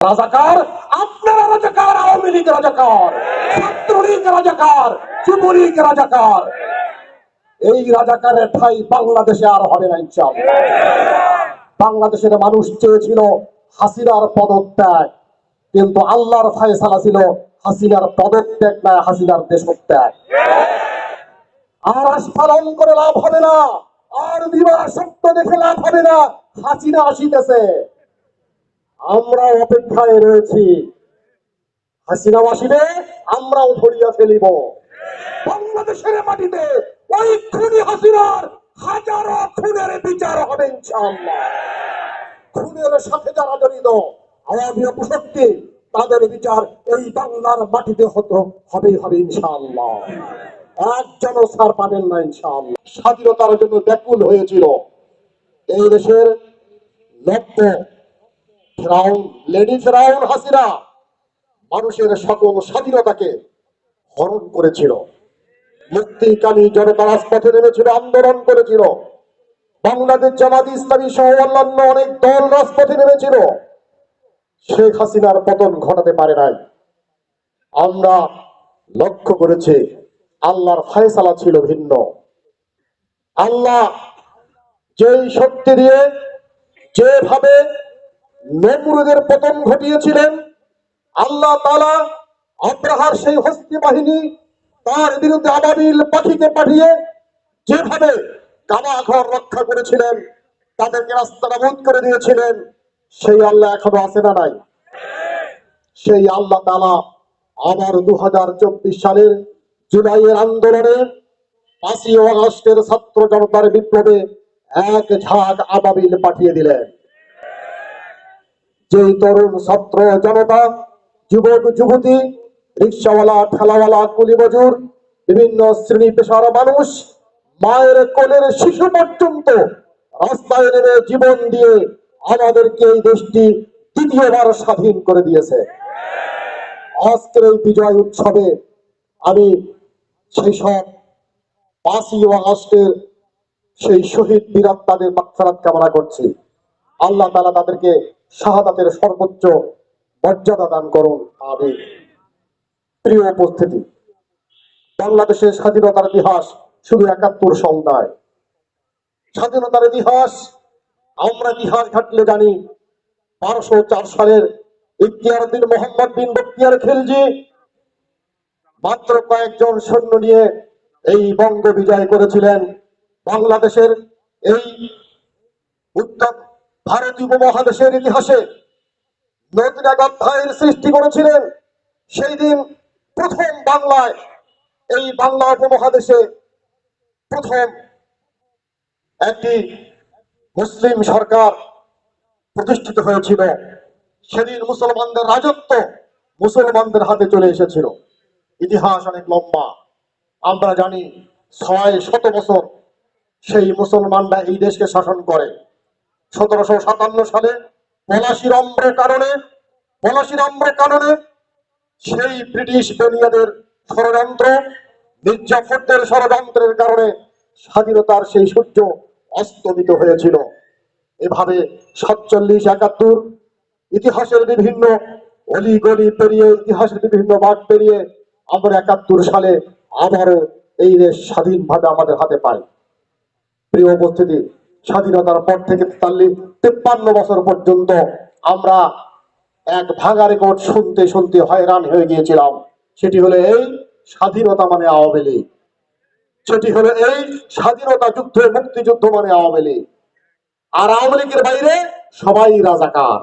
রাজাকার, আপনারা রাজাকার, আওয়ামী লীগ রাজাকার, ছাত্রলীগ রাজাকার, যুবলীগ রাজাকার। এই রাজাকারের ঠাই বাংলাদেশে আর হবে না, ইনশাআল্লাহ। বাংলাদেশের মানুষ চেয়েছিল হাসিনার পদত্যাগ, কিন্তু আল্লাহর ফায়সালা ছিল হাসিনার পদত্যাগ না হাসিনার দেশত্যাগ। আর আস্ফালন করে লাভ হবে না, আর দিবার সত্য দেখে লাভ হবে না, হাসিনা আসিতেছে। আমরা অপেক্ষায় রয়েছি। হাসিনা আসিবে আমরাও ধরিয়া ফেলিব। বাংলাদেশের মাটিতে ওই খুনি হাসিনার হাজারো খুনের বিচার হবে খুনের সাথে যারা জড়িত, আওয়ামী অপশক্তি, তাদের বিচার এই বাংলার মাটিতে হতো, হবেই হবে ইনশাআল্লাহ। একজনও সার পাবেন না ইনশাআল্লাহ। স্বাধীনতার জন্য ব্যাকুল হয়েছিল। এই দেশের লক্ষ্য ফেরাউন লেডি হাসিনা। মানুষের সকল স্বাধীনতাকে হরণ করেছিল। মুক্তিকামী জনতা রাজপথে নেমেছিল, আন্দোলন করেছিল। বাংলাদেশ জামাত ইসলামী সহ অন্যান্য অনেক দল রাজপথে নেমেছিল। শেখ হাসিনার পতন ঘটাতে পারে নাই। আমরা লক্ষ্য করেছি, আল্লাহর ফায়সালা ছিল ভিন্ন। আল্লাহ যেই শক্তি দিয়ে, যেভাবে নমরুদের পতন ঘটিয়েছিলেন। আল্লাহ তালা আব্রাহার সেই হস্তি বাহিনী তার বিরুদ্ধে আবাবিল পাখিকে পাঠিয়ে যেভাবে কাবা ঘর রক্ষা করেছিলেন, তাদেরকে রাস্তা নাবুদ করে দিয়েছিলেন, সেই আল্লাহ এখনও আছে না নাই? সেই আল্লাহ তালা আবার দু হাজার চব্বিশ সালের জুলাইয়ের আন্দোলনে পাঁচই আগস্টের ছাত্র জনতার বিপ্লবে এক ঝাঁক আবাবিল পাঠিয়ে দিলেন। যে তরুণ ছাত্র জনতা, যুবক, যুবতী, রিক্সাওয়ালা, ঠেলাওয়ালা কুলি মজুর বিভিন্ন শ্রেণি পেশার মানুষ, মায়ের কোলের শিশু পর্যন্ত রাস্তায় নেমে জীবন দিয়ে আমাদেরকে এই দেশটি দ্বিতীয়বার স্বাধীন করে দিয়েছে। আজকের এই বিজয় উৎসবে আমি সেই সব পাঁচই আগস্টের সেই শহীদ বিরাট তাদের মাকফারাত কামনা করছি। আল্লাহ তালা তাদেরকে শাহাদাতের সর্বোচ্চ মর্যাদা দান করুন। আমি প্রিয় উপস্থিতি, বাংলাদেশের স্বাধীনতার ইতিহাস শুধু একাত্তর সংজ্ঞায় স্বাধীনতার ইতিহাস আমরা ইতিহাস ঘাটলে জানি, বারোশো চার সালের ইখতিয়ার উদ্দিন মোহাম্মদ বিন বক্তিয়ার খিলজি মাত্র কয়েকজন সৈন্য নিয়ে এই বঙ্গ বিজয় করেছিলেন। বাংলাদেশের এই উত্তর ভারতীয় উপমহাদেশের ইতিহাসে নতুন এক অধ্যায়ের সৃষ্টি করেছিলেন। সেই দিন প্রথম বাংলায়, এই বাংলা উপমহাদেশে প্রথম একটি মুসলিম সরকার প্রতিষ্ঠিত হয়েছিল। সেদিন মুসলমানদের রাজত্ব মুসলমানদের হাতে চলে এসেছিল। ইতিহাস অনেক লম্বা। আমরা জানি ছয় শত বছর সেই মুসলমানরা এই দেশকে শাসন করে। সতেরোশো সাতান্ন সালে পলাশির অম্রের কারণে, পলাশির অম্রের কারণে সেই ব্রিটিশ বেনিয়াদের ষড়যন্ত্র মির্জাফরদের ষড়যন্ত্রের কারণে স্বাধীনতার সেই সূর্য অস্তমিত হয়েছিল। এভাবে সাতচল্লিশ, একাত্তর ইতিহাসের বিভিন্ন অলি গলি পেরিয়ে, ইতিহাসের বিভিন্ন বাঘ পেরিয়ে আমরা একাত্তর সালে আবারও এই দেশ স্বাধীনভাবে আমাদের হাতে পাই। প্রিয় উপস্থিতি স্বাধীনতার পর থেকে তেতাল্লিশ, তেপ্পান্ন বছর পর্যন্ত আমরা এক ভাঙা রেকর্ড শুনতে শুনতে হয়রান হয়ে গিয়েছিলাম। সেটি হলো এই স্বাধীনতা মানে আওয়ামী লীগ। সেটি হলো এই স্বাধীনতা যুদ্ধ, মুক্তিযুদ্ধ মানে আওয়ামী লীগ। আর আওয়ামী লীগের বাইরে সবাই রাজাকার।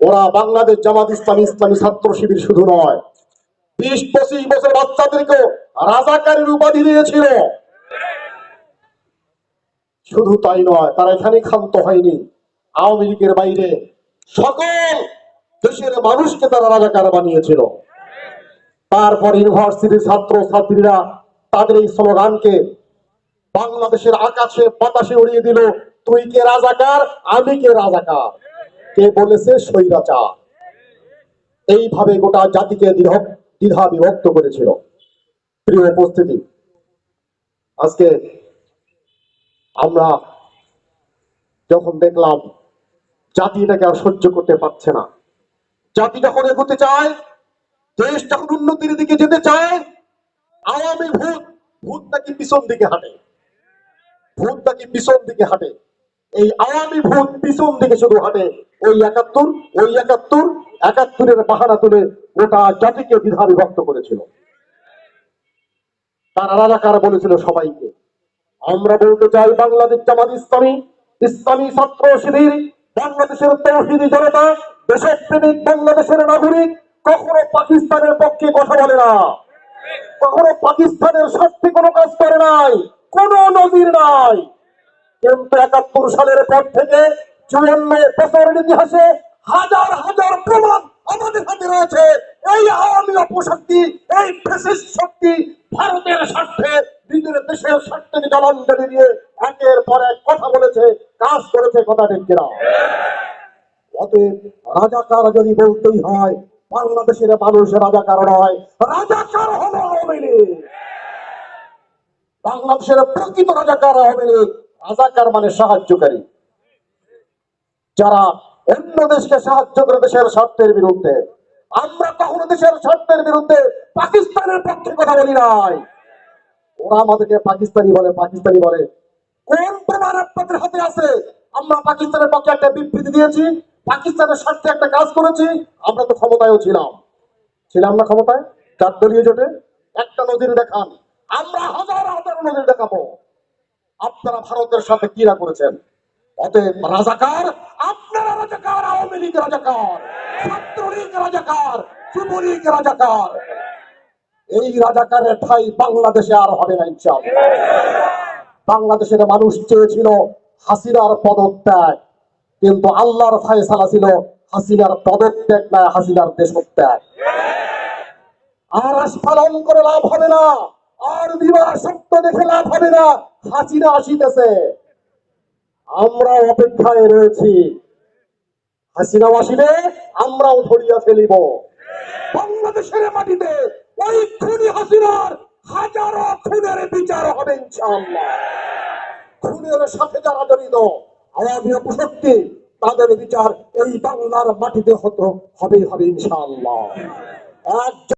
ওরা বাংলাদেশ জামাত ইসলামী ইসলামী ছাত্র শিবির শুধু নয়, বিশ পঁচিশ বছর বাচ্চাদেরকেও রাজাকারের উপাধি দিয়েছিল। শুধু তাই নয়, তারা এখানে ক্ষান্ত হয়নি। আওয়ামী লীগের বাইরে সকল দেশের মানুষকে তারা রাজাকার বানিয়েছিল। তারপর ইউনিভার্সিটির ছাত্র ছাত্রীরা তাদের এই স্লোগানকে বাংলাদেশের আকাশে বাতাসে উড়িয়ে দিল, তুই কে রাজাকার? আমি কে রাজাকার? কে বলেছে স্বৈরাচার? এইভাবে গোটা জাতিকে দ্বিধা বিভক্ত করেছিল। প্রিয় উপস্থিতি, আজকে আমরা যখন দেখলাম জাতি এটাকে আর সহ্য করতে পারছে না, জাতি যখন এগোতে চায়, দেশ যখন উন্নতির দিকে যেতে চায়, আওয়ামী ভূত ভূত নাকি পিছন দিকে হাঁটে, ভূত নাকি পিছন দিকে হাঁটে, এই আওয়ামী ভূত পিছন দিকে শুধু হাঁটে, ওই একাত্তর ওই একাত্তর, একাত্তরের বাহানা তুলে গোটা জাতিকে দ্বিধা বিভক্ত করেছিল। তারা রাজাকার বলেছিল সবাইকে? আমরা বলতে চাই বাংলাদেশ জামাত ইসলামী ইসলামী ছাত্র শিবির, বাংলাদেশের তৌহিদি জনতা, দেশপ্রেমিক বাংলাদেশের নাগরিক, কখনো পাকিস্তানের পক্ষে কথা বলে না। কখনো পাকিস্তানের স্বার্থে কোনো কাজ করে নাই, কোনো নজির নাই। কিন্তু একাত্তর সালের পর থেকে চুয়ান্ন বছরের ইতিহাসে হাজার হাজার প্রমাণ আমাদের হাতে রয়েছে। এই আওয়ামী অপশক্তি, এই ফেসিস্ট শক্তি ভারতের স্বার্থে দেশের স্বার্থে দিয়ে একের পর এক কথা বলেছে, কাজ করেছে কথা ঠিক কিনা। অতএব যদি বলতেই হয়, বাংলাদেশের মানুষ রাজাকার নয়, রাজাকার হলো আওয়ামী লীগ। বাংলাদেশের প্রকৃত রাজাকার আওয়ামী লীগ, রাজাকার মানে সাহায্যকারী। যারা অন্য দেশকে সাহায্য করে দেশের স্বার্থের বিরুদ্ধে আমরা কখনো দেশের স্বার্থের বিরুদ্ধে পাকিস্তানের পক্ষে কথা বলি নাই। ওরা আমাদেরকে পাকিস্তানি বলে পাকিস্তানি বলে। কোন প্রমাণ আপনাদের হাতে আছে? আমরা পাকিস্তানের পক্ষে একটা বিবৃতি দিয়েছি, পাকিস্তানের স্বার্থে একটা কাজ করেছি, আমরা তো ক্ষমতায়ও ছিলাম। ছিলাম না ক্ষমতায়? চার দলীয় জোটে একটা নদীর দেখান আমরা হাজার হাজার নদীর দেখাবো আপনারা ভারতের সাথে কিরা করেছেন? অতএব রাজাকার, আপনারা রাজাকার, আওয়ামী লীগ রাজাকার। এই ঠাই বাংলাদেশে আর হবে না বাংলাদেশের মানুষ চেয়েছিল হাসিনার পদত্যাগ, কিন্তু আল্লাহর ফায়সালা ছিল হাসিনার পদত্যাগ হাসিনার দেশত্যাগ। আর আস্ফালন করে লাভ হবে না, আর বিবাহ সত্য দেখে লাভ হবে না, হাসিনা আসিতেছে। আমরা অপেক্ষায় রয়েছি। হাসিনা আসিলে আমরাও ধরিয়া ফেলিব। বাংলাদেশের মাটিতে ওই খুনি হাসিনার হাজারো খুনের বিচার হবে, ইনশাআল্লাহ। খুনের সাথে যারা জড়িত, আওয়ামী অপশক্তি, তাদের বিচার এই বাংলার মাটিতে হতো হবে হবে, ইনশাআল্লাহ। এক